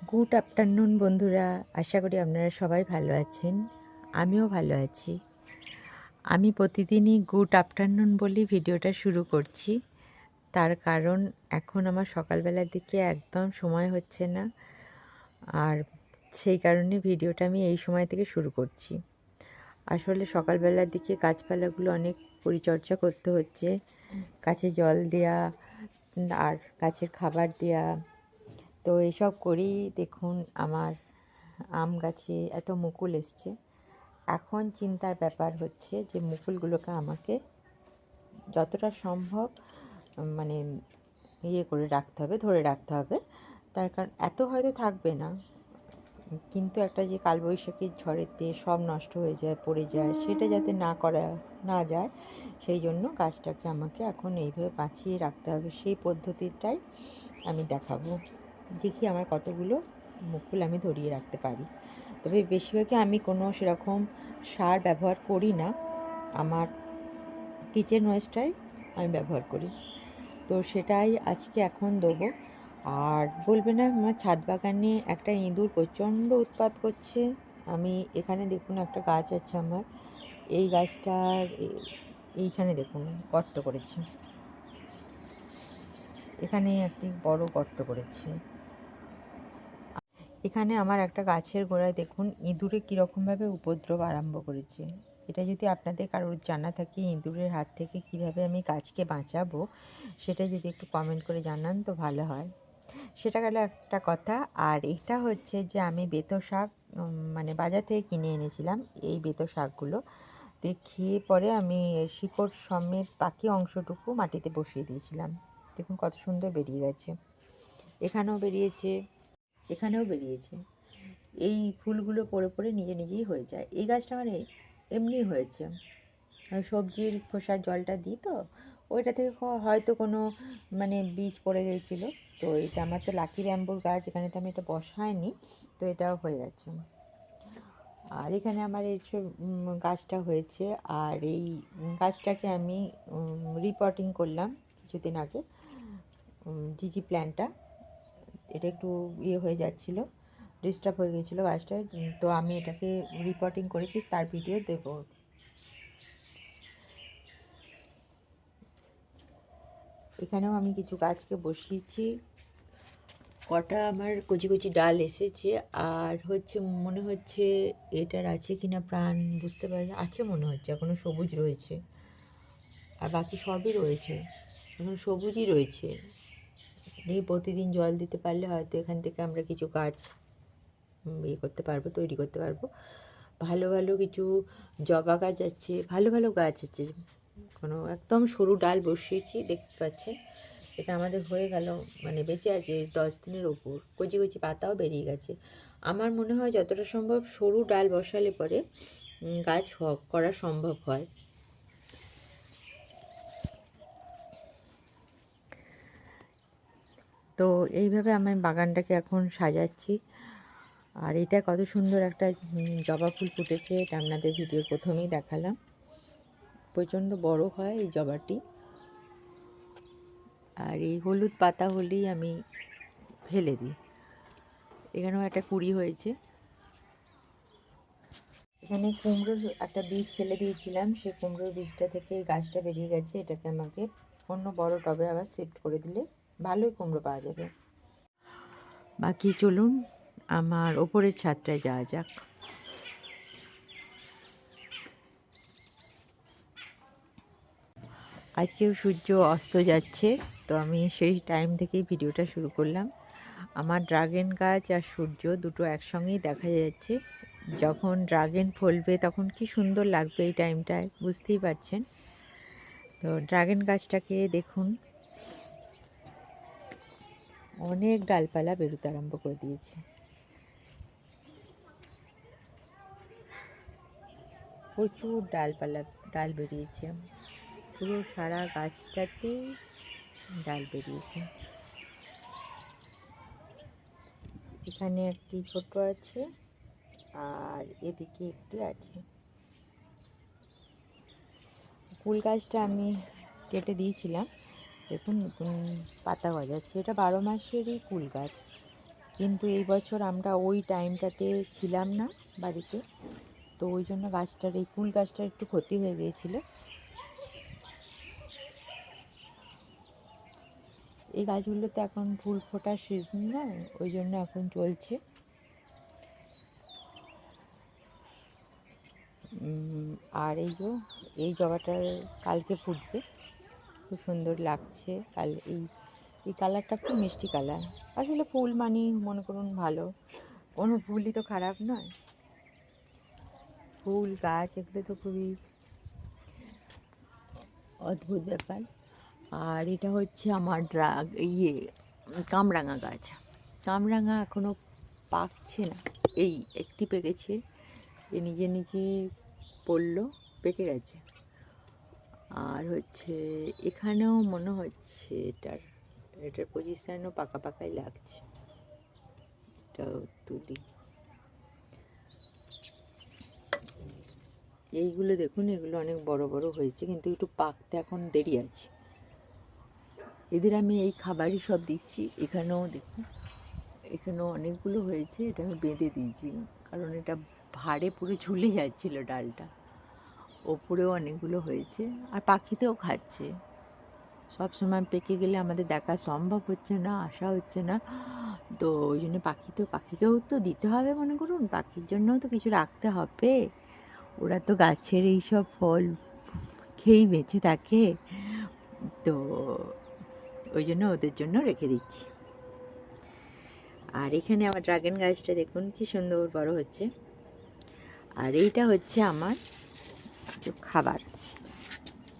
Good afternoon বন্ধুরা, আশা করি আপনারা সবাই ভালো আছেন, আমিও ভালো আছি। আমি প্রতিদিনই গুড আফটারনুন বলেই ভিডিওটা শুরু করছি। তার কারণ এখন আমার সকালবেলার দিকে একদম সময় হচ্ছে না, আর সেই কারণে ভিডিওটা আমি এই সময় থেকে শুরু করছি। আসলে সকালবেলার দিকে গাছপালাগুলো অনেক পরিচর্যা করতে হচ্ছে, গাছে জল দেয়া, আর গাছের খাবার দেয়া তো এসব করেই দেখুন আমার আম গাছে এত মুকুল এসছে। এখন চিন্তার ব্যাপার হচ্ছে যে মুকুলগুলোকে আমাকে যতটা সম্ভব মানে ইয়ে করে রাখতে হবে, ধরে রাখতে হবে। তার কারণ এত হয়তো থাকবে না, কিন্তু একটা যে কালবৈশাখীর ঝড়েতে সব নষ্ট হয়ে যায়, পড়ে যায়, সেটা যাতে না করা, না যায়, সেই জন্য গাছটাকে আমাকে এখন এইভাবে বাঁচিয়ে রাখতে হবে। সেই পদ্ধতিটাই আমি দেখাবো। দেখি আমার কতগুলো মুকুল আমি ধরিয়ে রাখতে পারি। তবে বেশিরভাগই আমি কোনো সেরকম সার ব্যবহার করি না। আমার কিচেন ওয়েস্টটাই আমি ব্যবহার করি। তো সেটাই আজকে এখন দেবো। আর বলবে না, আমার ছাদ বাগানে একটা ইঁদুর প্রচণ্ড উৎপাত করছে। আমি এখানে দেখুন একটা গাছ আছে আমার। এই গাছটার এইখানে দেখুন গর্ত করেছি। এখানে একটি বড় গর্ত করেছি। এখানে আমার একটা গাছের গোড়ায় দেখুন, ইঁদুরে কীরকমভাবে উপদ্রব আরম্ভ করেছে। এটা যদি আপনাদের কারোর জানা থাকে, ইঁদুরের হাত থেকে কীভাবে আমি গাছকে বাঁচাবো, সেটা যদি একটু কমেন্ট করে জানান তো ভালো হয়। সেটা গেল একটা কথা, আর এটা হচ্ছে যে আমি বেতো শাক মানে বাজার থেকে কিনে এনেছিলাম, এই বেতো শাকগুলো। দিয়ে খেয়ে পরে আমি শিকড় সমেত বাকি অংশটুকু মাটিতে বসিয়ে দিয়েছিলাম। দেখুন কত সুন্দর বেরিয়ে গেছে। এখানেও বেরিয়েছে। এখানেও বেরিয়েছে। এই ফুলগুলো পড়ে পড়ে নিজে নিজেই হয়ে যায়। এই গাছটা মানে এমনি হয়েছে। সবজির খোসার জলটা দিই তো, ওইটা থেকে হয়তো কোনো মানে বীজ পড়ে গিয়েছিল। তো এটা আমার তো লাকি ব্যাম্বুর গাছ, এখানে তো আমি এটা বসাইনি, তো এটাও হয়ে গেছে। আর এখানে আমার এই গাছটা হয়েছে। আর এই গাছটাকে আমি রিপোর্টিং করলাম কিছুদিন আগে জিজি প্ল্যান্টটা এটা একটু ইয়ে হয়ে যাচ্ছিল ডিস্টার্ব হয়ে গেছিল গাছটা তো আমি এটাকে রিপোর্টিং করেছি, তার ভিডিও দেব। এখানেও আমি কিছু গাছকে বসিয়েছি। কটা আমার কচি কচি ডাল এসেছে, আর হচ্ছে মনে হচ্ছে এটার আছে কি না প্রাণ বুঝতে পারি আছে মনে হচ্ছে এখনও সবুজ রয়েছে। আর বাকি সবই রয়েছে, এখন সবুজই রয়েছে। দিয়ে প্রতিদিন জল দিতে পারলে হয়তো এখান থেকে আমরা কিছু গাছ ইয়ে করতে পারব, তৈরি করতে পারব। ভালো ভালো কিছু জবা গাছ আছে, ভালো ভালো গাছ আছে। কোনো একদম সরু ডাল বসিয়েছি, দেখতে পাচ্ছেন? এটা আমাদের হয়ে গেল মানে বেঁচে আছে দশ দিনের ওপর। কচি কচি পাতাও বেরিয়ে গেছে। আমার মনে হয় যতটা সম্ভব সরু ডাল বসালে পরে গাছ করা সম্ভব হয়। তো এইভাবে আমি বাগানটাকে এখন সাজাচ্ছি। আর এটা কত সুন্দর একটা জবা ফুল ফুটেছে, এটা আপনাদের ভিডিওর প্রথমেই দেখালাম। প্রচণ্ড বড় হয় এই জবাটি। আর এই হলুদ পাতা হলেই আমি ফেলে দিই। এখানেও একটা কুড়ি হয়েছে। এখানে কুমড়োর একটা বীজ ফেলে দিয়েছিলাম, সেই কুমড়োর বীজটা থেকে গাছটা বেরিয়ে গেছে, এটাকে আমাকে অন্য বড় টবে আবার শিফট করে দিলে। ভালোই কুমড়ো পাওয়া যাবে। বাকি চলুন, আমার ওপরের ছাদটায় যাওয়া যাক। আজকেও সূর্য অস্ত যাচ্ছে, তো আমি সেই টাইম থেকেই ভিডিওটা শুরু করলাম। আমার ড্রাগন গাছ আর সূর্য দুটো একসঙ্গেই দেখা যাচ্ছে। যখন ড্রাগন ফলবে তখন কি সুন্দর লাগবে এই টাইমটায় বুঝতেই পারছেন। তো ড্রাগন গাছটাকে দেখুন। অনেক ডালপালা বেরোতে আরম্ভ করে দিয়েছে। প্রচুর ডালপালা, ডাল বেরিয়েছে। পুরো সারা গাছটাতেই ডাল বেরিয়েছে। এখানে একটি ছোট আছে আর এদিকে একটি আছে। ফুল গাছটা আমি কেটে দিয়েছিলাম। দেখুন, নতুন পাতা গজাচ্ছে। এটা বারো মাসেরই কুল গাছ। কিন্তু এই বছর আমরা ওই টাইমটাতে ছিলাম না বাড়িতে। তো ওই জন্য গাছটার, এই কুল গাছটার একটু ক্ষতি হয়ে গিয়েছিল। এই গাছগুলোতে এখন ফুল ফোটার সিজন না, ওই জন্য এখন চলছে। আর এই যে, এই জবাটার কালকে ফুটবে। খুব সুন্দর লাগছে। কাল এই এই কালারটা খুব মিষ্টি কালার। আসলে ফুল মানে মনে করুন ভালো। কোনো ফুলই তো খারাপ নয়। ফুল, গাছ, এগুলো তো খুবই অদ্ভুত ব্যাপার। আর এটা হচ্ছে আমার ড্রাগ ইয়ে কামরাঙা গাছ। কামরাঙা এখনও পাকছে না। এই একটি পেকেছে। এ নিজে নিজে পড়ল, পেকে গেছে। আর হচ্ছে এখানেও মনে হচ্ছে এটার এটার পজিশানও পাকা পাকাই লাগছে। এটাও তুলি। এইগুলো দেখুন, এগুলো অনেক বড় বড় হয়েছে, কিন্তু একটু পাকতে এখন দেরি আছে। এদের আমি এই খাবারই সব দিচ্ছি, এখানেও দেখুন, এখানেও অনেকগুলো হয়েছে, এটা আমি বেঁধে দিয়েছি, কারণ এটা ভারে পুরো ঝুলে যাচ্ছিল ডালটা। ওপরেও অনেকগুলো হয়েছে। আর পাখিতেও খাচ্ছে। সব সময় পেকে গেলে আমাদের দেখা সম্ভব হচ্ছে না, আসা হচ্ছে না। তো ওই জন্য পাখি তো পাখিকেও তো দিতে হবে মনে করুন। পাখির জন্যও তো কিছু রাখতে হবে। ওরা তো গাছের এই সব ফল খেয়েই বেঁচে থাকে। তো ওই জন্য ওদের জন্য রেখে দিচ্ছি। আর এখানে আমার ড্রাগন গাছটা দেখুন কি সুন্দর বড় হচ্ছে। আর এইটা হচ্ছে আমার খাবার।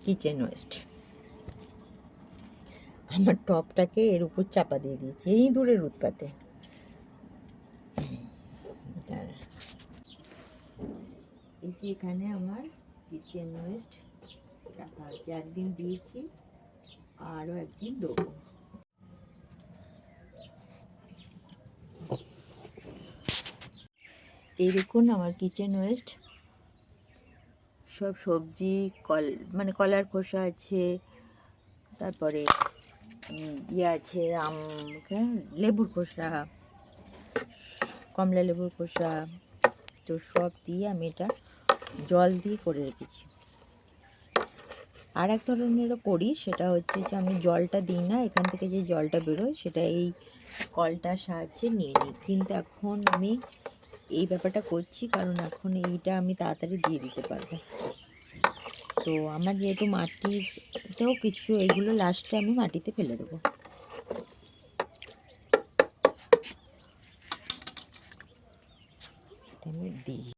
কিচেন ওয়েস্ট আমার টপটাকে এর উপর চাপা দিয়ে দিয়েছি, এই দূরের উৎপাতে। এই যে এখানে আমার কিচেন ওয়েস্ট রাখা আছে, একদিন দিয়েছি, আরও একদিন দেবো। দেখুন আমার কিচেন ওয়েস্ট সব সবজি, কল মানে কলার খোসা আছে, তারপরে ইয়ে আছে, আম লেবুর খোসা, কমলা লেবুর খোসা, তো সব দিয়ে আমি এটা জল দিয়ে করে রেখেছি। আর এক ধরনেরও করি, সেটা হচ্ছে যে আমি জলটা দিই না, এখান থেকে যে জলটা বেরোয়, সেটা এই কলটার সাহায্যে নিয়ে নিই। কিন্তু এখন আমি এই ব্যাপারটা করছি, কারণ এখন এইটা আমি তাড়াতাড়ি দিয়ে দিতে পারব। তো আমার যেহেতু মাটিতেও কিছু এগুলো লাস্টে আমি মাটিতে ফেলে দেবো। আমি দিই।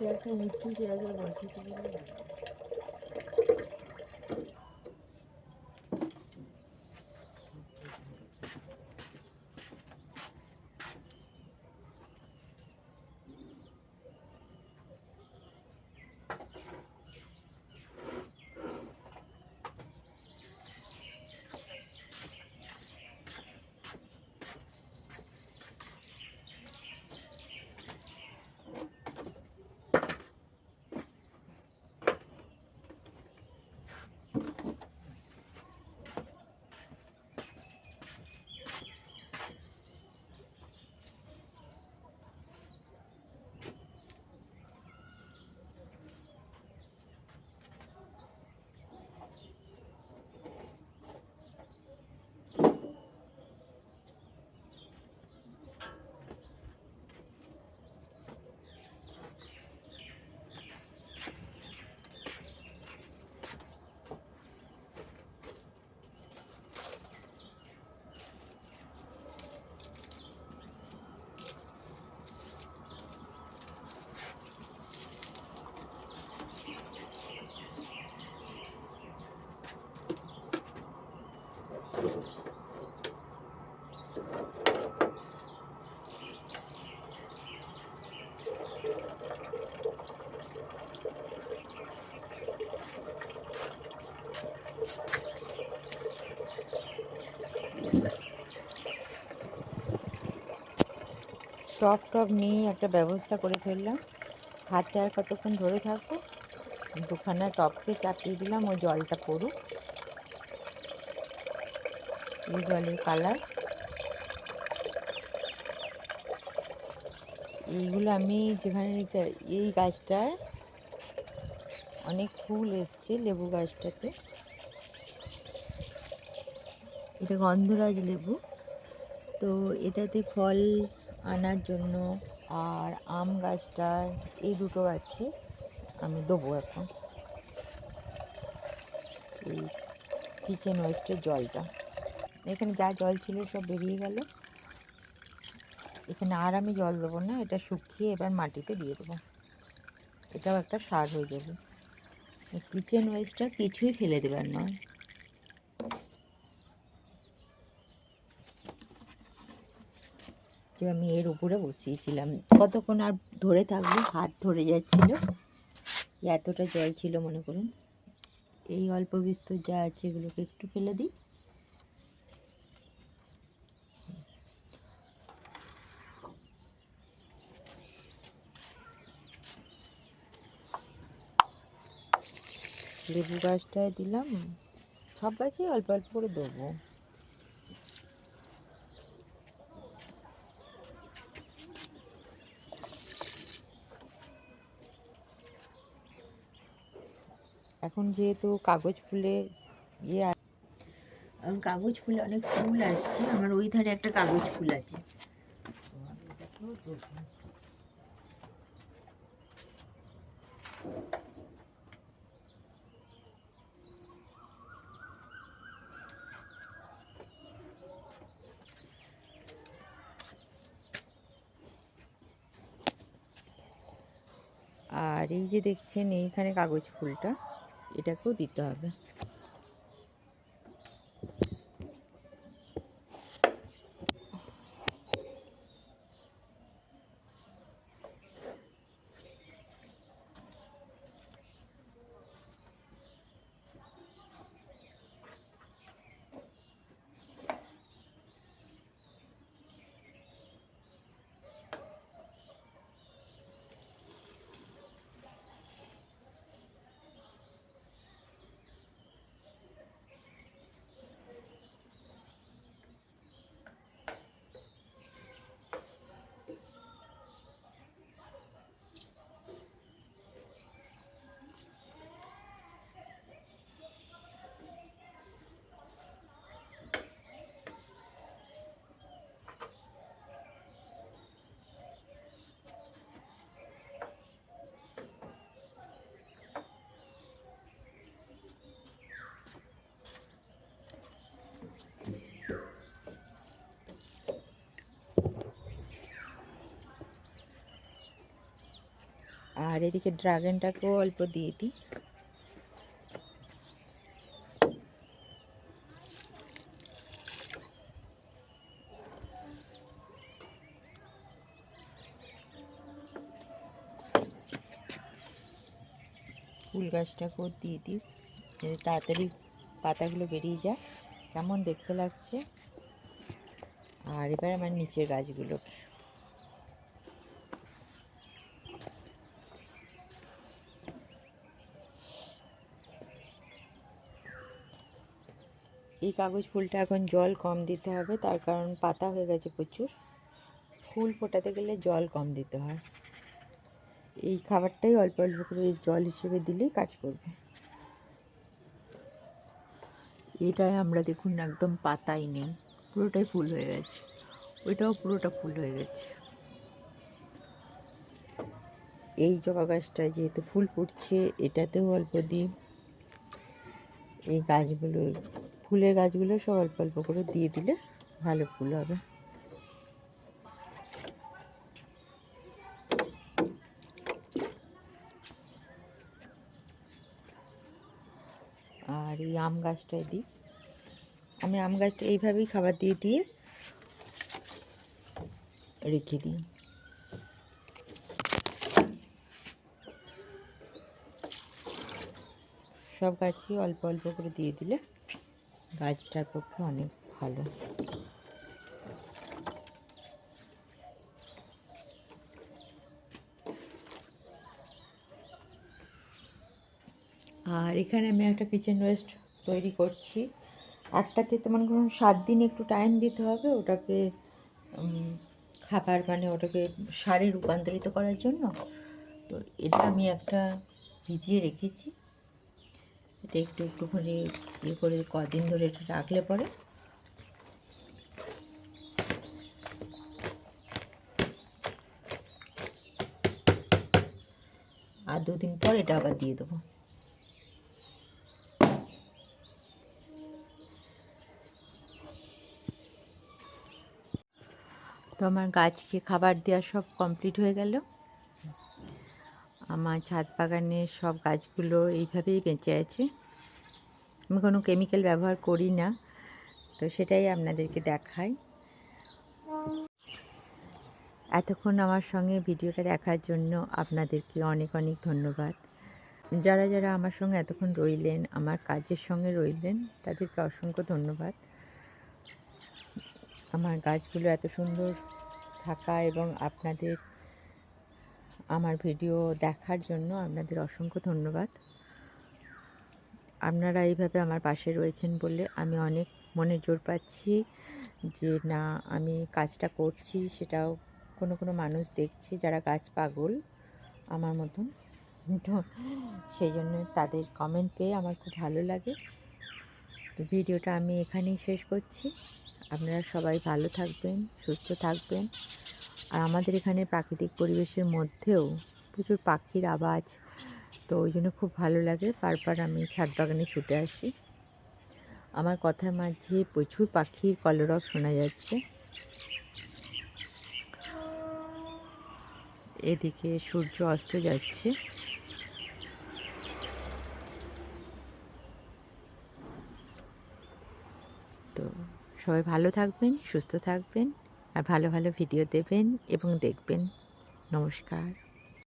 এটা একটা উঁচু জায়গায় পারলে টপ নিয়ে একটা ব্যবস্থা করে ফেললাম। হাতে আর কতক্ষণ ধরে থাকব? দুখানা টপকে চাপিয়ে দিলাম ও জলটা পড়ুক। এই জলের কালার। এইগুলো আমি যেখানে এই গাছটায় অনেক ফুল এসছে, লেবু গাছটাতে। এটা গন্ধরাজ লেবু। তো এটাতে ফল আনার জন্য আর আম গাছটায় এই দুটো গাছে আমি দেবো এখন। এই কিচেন ওয়েস্টের জলটা। এখানে যা জল ছিল সব বেরিয়ে গেল। এখানে আর আমি জল দেবো না, এটা শুকিয়ে এবার মাটিতে দিয়ে দেবো। এটাও একটা সার হয়ে যাবে। কিচেন ওয়েস্টটা কিছুই ফেলে দেবার নয়। যে আমি এর উপরে বসিয়েছিলাম। কতক্ষণ আর ধরে থাকব? হাত ধরে যাচ্ছিল। এতটা জল ছিল, মনে করুন। এই অল্প বিস্তর যা আছে এগুলোকে একটু ফেলে দিই। লেবু গাছটায় দিলাম। সব গাছে অল্প অল্প করে দেবো। এখন যেহেতু কাগজ ফুলে ইয়ে এখন কাগজ ফুলে অনেক ফুল আসছে আমার ওই ধারে একটা কাগজ ফুল আছে। আর এই যে দেখছেন এইখানে কাগজ ফুলটা এটাকেও দিতে হবে। আর এদিকে ড্রাগনটাকেও অল্প দিয়ে দিই। ফুল গাছটাকেও দিয়ে দিই, যাতে তাড়াতাড়ি পাতাগুলো বেরিয়ে যায়। কেমন দেখতে লাগছে? আর এবার আমার নিচের গাছগুলোকে। এই কাগজ ফুলটা এখন জল কম দিতে হবে, তার কারণ পাতা হয়ে গেছে প্রচুর। ফুল ফোটাতে গেলে জল কম দিতে হয়। এই খাবারটাই অল্প অল্প করে জল হিসেবে দিলেই কাজ করবে। এটাই আমরা দেখুন একদম পাতাই নেই পুরোটাই ফুল হয়ে গেছে। ওইটাও পুরোটা ফুল হয়ে গেছে। এই জবা গাছটায় যেহেতু ফুল ফুটছে, এটাতেও অল্প দিই এই গাছগুলো ফুলের গাছগুলো সব অল্প অল্প করে দিয়ে দিলে ভালো ফুল হবে। আর এই আম গাছটায় দিই। আমি আম গাছটা এইভাবেই খাবার দিয়ে দিয়ে রেখে দিই। সব গাছই অল্প অল্প করে দিয়ে দিলে গাছটার পক্ষে অনেক ভালো। আর এখানে আমি একটা কিচেন ওয়েস্ট তৈরি করছি। একটাতে তোমার ধরুন সাত দিন একটু টাইম দিতে হবে ওটাকে খাবার মানে ওটাকে সারে রূপান্তরিত করার জন্য। তো এটা আমি একটা ভিজিয়ে রেখেছি। এটা একটু একটুখানি ইয়ে করে কদিন ধরে এটা রাখলে পরে আর দুদিন পর এটা আবার দিয়ে দেবো। তো আমার গাছকে খাবার দেওয়া সব কমপ্লিট হয়ে গেল। আমার ছাদ বাগানের সব গাছগুলো এইভাবেই বেঁচে আছে। আমি কোনো কেমিক্যাল ব্যবহার করি না, তো সেটাই আপনাদেরকে দেখাই। এতক্ষণ আমার সঙ্গে ভিডিওটা দেখার জন্য আপনাদেরকে অনেক অনেক ধন্যবাদ। যারা যারা আমার সঙ্গে এতক্ষণ রইলেন, আমার কাজের সঙ্গে রইলেন, তাদেরকে অসংখ্য ধন্যবাদ। আমার গাছগুলো এত সুন্দর থাকা এবং আপনাদের আমার ভিডিও দেখার জন্য আপনাদের অসংখ্য ধন্যবাদ। আপনারা এইভাবে আমার পাশে রয়েছেন বলে আমি অনেক মনে জোর পাচ্ছি যে না, আমি কাজটা করছি, সেটাও কোনো কোনো মানুষ দেখছে যারা গাছ পাগল আমার মতন। তো সেই জন্য তাদের কমেন্ট পেয়ে আমার খুব ভালো লাগে। তো ভিডিওটা আমি এখানেই শেষ করছি। আপনারা সবাই ভালো থাকবেন, সুস্থ থাকবেন। আর আমাদের এখানে প্রাকৃতিক পরিবেশের মধ্যেও প্রচুর পাখির আওয়াজ, তো ওই জন্য খুব ভালো লাগে। বারবার আমি ছাদ বাগানে ছুটে আসি। আমার কথার মাঝে প্রচুর পাখির কলরব শোনা যাচ্ছে। এদিকে সূর্য অস্ত যাচ্ছে। তো সবাই ভালো থাকবেন, সুস্থ থাকবেন। আর ভালো ভালো ভিডিও দেবেন এবং দেখবেন। নমস্কার।